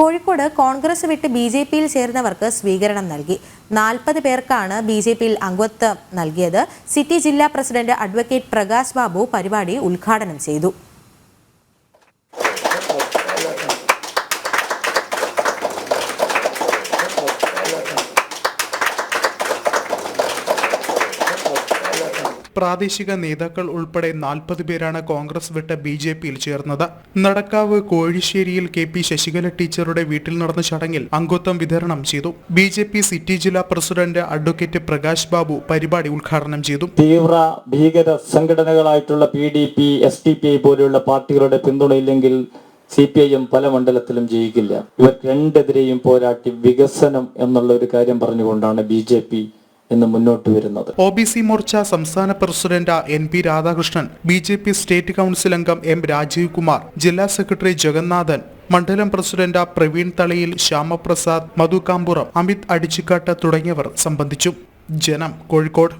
കോഴിക്കോട് കോൺഗ്രസ് വിട്ട് B J പിയിൽ ചേർന്നവർക്ക് സ്വീകരണം നൽകി. നാൽപ്പത് പേർക്കാണ് ബി ജെ പിയിൽ അംഗത്വം നൽകിയത്. സിറ്റി ജില്ലാ പ്രസിഡന്റ് അഡ്വക്കേറ്റ് പ്രകാശ് ബാബു പരിപാടി ഉദ്ഘാടനം ചെയ്തു. പ്രാദേശിക നേതാക്കൾ ഉൾപ്പെടെ നാൽപ്പത് പേരാണ് കോൺഗ്രസ് വിട്ട് ബി ജെ പിയിൽ ചേർന്നത്. നടക്കാവ് കോഴിശ്ശേരിയിൽ കെ പി ശശികല ടീച്ചറുടെ വീട്ടിൽ നടന്ന ചടങ്ങിൽ അംഗത്വം വിതരണം ചെയ്തു. ബി ജെ പി സിറ്റി ജില്ലാ പ്രസിഡന്റ് അഡ്വക്കേറ്റ് പ്രകാശ് ബാബു പരിപാടി ഉദ്ഘാടനം ചെയ്തു. തീവ്ര ഭീകര സംഘടനകളായിട്ടുള്ള P D P S D P I പോലെയുള്ള പാർട്ടികളുടെ പിന്തുണയില്ലെങ്കിൽ സി പി ഐ എം പല മണ്ഡലത്തിലും ജയിക്കില്ല. ഇവർ രണ്ടെതിരെയും പോരാട്ടി വികസനം എന്നുള്ള ഒരു കാര്യം പറഞ്ഞുകൊണ്ടാണ് ബി ജെ പി ഇന്ന് മുന്നോട്ട് വരുന്നത്. ഒ ബി സി മോർച്ച സംസ്ഥാന president N P Radhakrishnan B J P state council അംഗം എം രാജീവ് കുമാർ ജില്ലാ സെക്രട്ടറി ജഗന്നാഥൻ മണ്ഡലം പ്രസിഡന്റ് പ്രവീൺ തളിയിൽ ശ്യാമപ്രസാദ് മധു കാമ്പുറം അമിത് അടിച്ചിക്കാട്ട് തുടങ്ങിയവർ സംബന്ധിച്ചു. ജനം കോഴിക്കോട്.